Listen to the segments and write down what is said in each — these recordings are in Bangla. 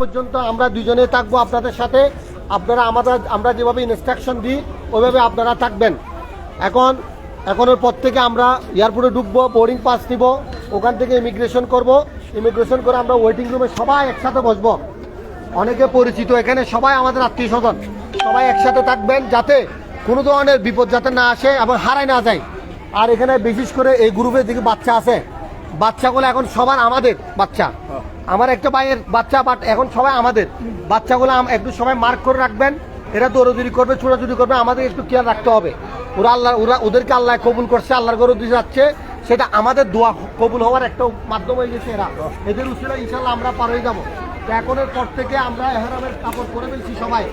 পর্যন্ত আমরা দুজনে থাকব আপনাদের সাথে। আপনারা আমাদের, আমরা যেভাবে ইনস্ট্রাকশন দিই, ওইভাবে আপনারা থাকবেন। এখন, এখনের পর থেকে আমরা এয়ারপোর্টে ঢুকবো বোর্ডিং পাস নিব, ওখান থেকে ইমিগ্রেশন করব। ইমিগ্রেশন করে আমরা ওয়েটিং রুমে সবাই একসাথে বসবো। অনেকে পরিচিত এখানে, সবাই আমাদের আত্মীয় স্বজন সবাই একসাথে থাকবেন যাতে কোনো ধরনের বিপদ যাতে না আসে এবং হারায় না যায়। আর এখানে বিশেষ করে এই গ্রুপের দিকে বাচ্চা আছে। বাচ্চাগুলো এখন সবার আমাদের বাচ্চা। আমার একটা ভাইয়ের বাচ্চা বাট এখন সবাই আমাদের। বাচ্চাগুলো একটু সময় মার্ক করে রাখবেন। এরা দৌড়দৌড়ি করবে ছোটাছুটি করবে আমাদের একটু খেয়াল রাখতে হবে। ওরা আল্লাহ ওরা ওদেরকে আল্লাহ কবুল করছে আল্লাহর গরু দিয়ে যাচ্ছে। সেটা আমাদের দোয়া কবুল হওয়ার একটা মাধ্যম হয়ে গেছে এরা। এদের উচিত ইনশাল্লাহ আমরা পার হয়ে যাব। তো এখনের পর থেকে আমরা এহারামের কাপড় পরে ফেলছি সবাই।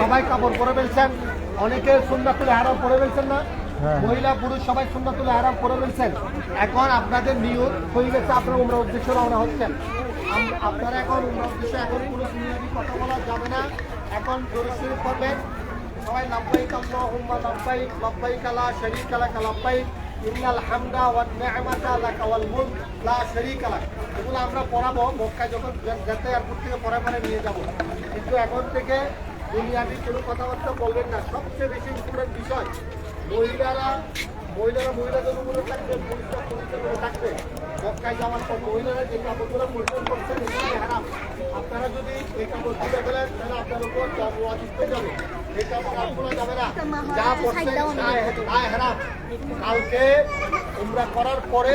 সবাই কাপড় পরে ফেলছেন। অনেকে সুন্দর এহারাম পরে ফেলছেন না। মহিলা পুরুষ সবাই সুন্দর তুলে আরাম করে ফেলছেন। এখন আপনাদের নিয়ত হয়ে গেছে আপনার উমরা উদ্দেশ্য রওনা হচ্ছেন। আপনারা এখন উমরা উদ্দেশ্য এখন কোনো নিয়তি কথা বলা যাবে না। এখন জোরে শুরু করবেন। সবাই লাভবাইক আল্লাহুম্মা লাভবাইক লাভবাইক লা শারীকা লাক লাভবাইক ইন্নাল হামদা ওয়ান নি'মাতা লাক ওয়াল মুলক, লা শারীকা লাক। এগুলো আমরা পড়াবো। মক্কায় যখন যেতে এয়ারপোর্ট থেকে পরে পরে নিয়ে যাব। কিন্তু এখন থেকে দুনিয়াবি কোনো কথাবার্তা বলবেন না। সবচেয়ে বেশি ইম্পর্টেন্ট বিষয় মহিলারা মহিলারা মহিলাদের উপরে থাকবে পুরুষরা থাকবে। মক্কায় যাওয়ার পর মহিলারা যে কাপড়গুলো পরিধান করছেন এগুলি হারাম। আপনারা যদি এই কাপড় তুলে ফেলেন তাহলে আপনার উপর অতিষ্ঠ যাবে। এই কাপড় আর খোলা যাবে না। যা পড়ছে তাই হারাম। কালকে তোমরা করার পরে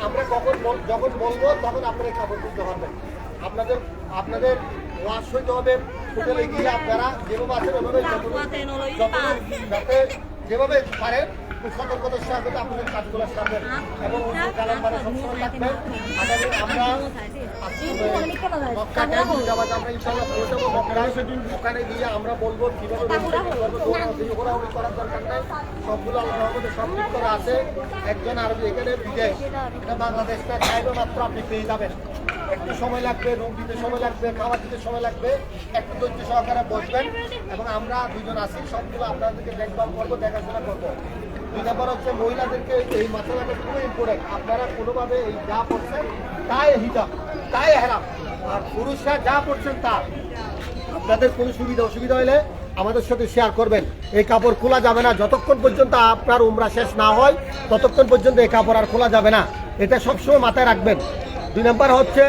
আমরা কখন বল- যখন বলব তখন আপনারা এই কাপড় তুলতে পারবেন আপনাদের আপনাদের ওয়াশ হইতে হবে। হোটেলে গিয়ে আপনারা যেভাবে আছেন যতটুকু যাতে যেভাবে পারেন সতর্কতার সাথে আপনাদের কাজগুলো সারবেন এবং অন্য কালাম্বারে সবসময় থাকবেন আগামী আমরা মক্কা টাইম যাওয়া আমরা ইনশাআল্লাহ পৌঁছাবো মক্কায় ওখানে গিয়ে আমরা বলব কীভাবে রোড সাইকেল করব দৌড়াদৌড়ি ঘোরাঘুরি করার দরকার নাই সবগুলো সব ঠিক করা আছে একজন আরবি এখানে বিদেশ এটা বাংলাদেশটা চাইবে মাত্র আপনি পেয়ে যাবেন একটু সময় লাগবে, রুম দিতে সময় লাগবে, খাবার দিতে সময় লাগবে, একটু ধৈর্য সহকারে বসবেন এবং আমরা দুজন আছি, সবগুলো আপনাদেরকে দেখভাল করব, দেখাশোনা করব। দুই নম্বর হচ্ছে মহিলাদেরকে এই মাসালাটা খুবই ইম্পর্টেন্ট আপনারা কোনোভাবে এই যা পড়ছেন তাই হিজাব, তাই হেরাম আর পুরুষরা যা পড়ছেন তা, আপনাদের কোনো সুবিধা, অসুবিধা হলে আমাদের সাথে শেয়ার করবেন। এই কাপড় খোলা যাবে না। যতক্ষণ পর্যন্ত আপনার উমরা শেষ না হয়, ততক্ষণ পর্যন্ত এই কাপড় আর খোলা যাবে না। এটা সবসময় মাথায় রাখবেন। দুই নম্বর হচ্ছে,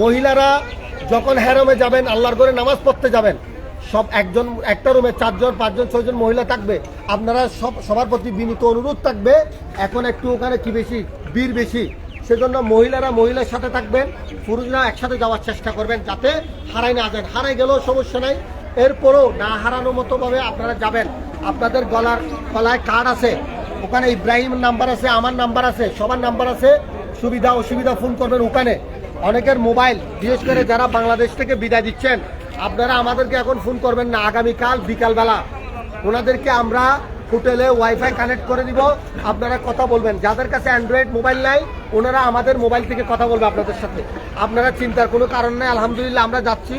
মহিলারা যখন হ্যারমে যাবেন, আল্লাহর করে নামাজ পড়তে যাবেন, সব একজন, একটা রুমে চারজন, পাঁচজন, ছয়জন মহিলা থাকবে। আপনারা সব, সবার প্রতি বিনীত অনুরোধ থাকবে, এখন একটু ওখানে কি বেশি বীর বেশি। সেজন্য মহিলারা মহিলার সাথে থাকবেন, পুরুষরা একসাথে যাওয়ার চেষ্টা করবেন যাতে হারাই না যান। হারাই গেলেও সমস্যা নাই, এরপরও না হারানোর মতো ভাবে আপনারা যাবেন। আপনাদের গলার, গলায় কার্ড আছে, ওখানে ইব্রাহিম নাম্বার আছে, আমার নাম্বার আছে, সবার নাম্বার আছে সুবিধা অসুবিধা ফোন করবেন ওখানে। অনেকের মোবাইল বিশেষ করে যারা বাংলাদেশ থেকে বিদায় দিচ্ছেন আপনারা আমাদেরকে এখন ফোন করবেন না। আগামীকাল বিকালবেলা। ওনাদেরকে আমরা হোটেলে ওয়াইফাই কানেক্ট করে দিব। আপনারা কথা বলবেন। যাদের কাছে অ্যান্ড্রয়েড মোবাইল নাই, ওনারা আমাদের মোবাইল থেকে কথা বলবে আপনাদের সাথে। আপনারা চিন্তার কোনো কারণ নাই। আলহামদুলিল্লাহ, আমরা যাচ্ছি।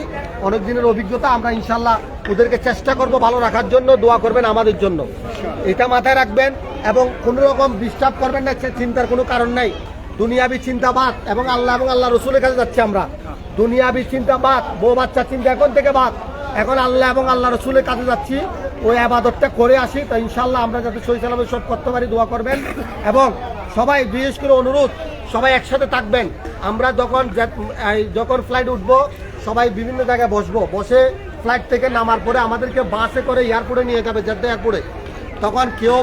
অনেক দিনের অভিজ্ঞতা। আমরা ইনশাল্লাহ ওদেরকে চেষ্টা করব ভালো রাখার জন্য। দোয়া করবেন আমাদের জন্য। এটা মাথায় রাখবেন এবং কোনো রকম ডিস্টার্ব করবেন না। চিন্তার কোনো কারণ নাই। দুনিয়াবি চিন্তাবাদ এবং আল্লাহ এবং আল্লাহ রসুলের কাছে যাচ্ছি আমরা। দুনিয়াবি চিন্তা বাদ বউ বাচ্চা চিন্তা এখন থেকে বাদ। এখন আল্লাহ এবং আল্লাহ রসুলের কাছে যাচ্ছি, ওই আবাদতটা করে আসি, তো ইনশাল্লাহ আমরা যাতে সই সালামে সব করতে পারি, দোয়া করবেন। এবং সবাই বিশেষ করে অনুরোধ, সবাই একসাথে থাকবেন। আমরা যখন যখন ফ্লাইট উঠবো, সবাই বিভিন্ন জায়গায় বসবো। বসে ফ্লাইট থেকে নামার পরে আমাদেরকে বাসে করে এয়ারপোর্টে নিয়ে যাবে, জেদ্দা এয়ারপোর্টে তখন কেউ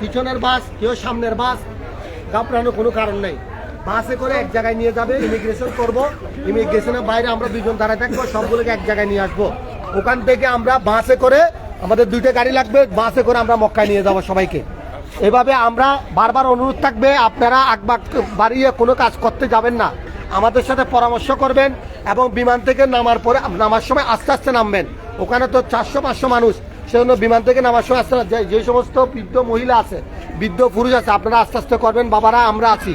পিছনের বাস, কেউ সামনের বাস, ঘাবড়ানোর কোনো কারণ নেই। বাসে করে এক জায়গায় নিয়ে যাবে ইমিগ্রেশন করব। ইমিগ্রেশনের বাইরে আমরা দুজন দাঁড়ায় থাকব, সবগুলোকে এক জায়গায় নিয়ে আসব। ওখান থেকে আমরা বাসে করে, আমাদের দুইটা গাড়ি লাগবে, বাসে করে আমরা মক্কায় নিয়ে যাব সবাইকে। এভাবে আমরা বারবার অনুরোধ থাকবে, আপনারা আকবাক বাড়িয়ে কোনো কাজ করতে যাবেন না। আমাদের সাথে পরামর্শ করবেন এবং বিমান থেকে নামার পরে, নামার সময় আস্তে আস্তে নামবেন। ওখানে তো চারশো, পাঁচশো মানুষ, সেজন্য বিমান থেকে নামার সময় আস্তে যে সমস্ত বৃদ্ধ মহিলা আছে, বৃদ্ধ পুরুষ আছে, আপনারা আস্তে আস্তে করবেন, বাবারা আমরা আছি।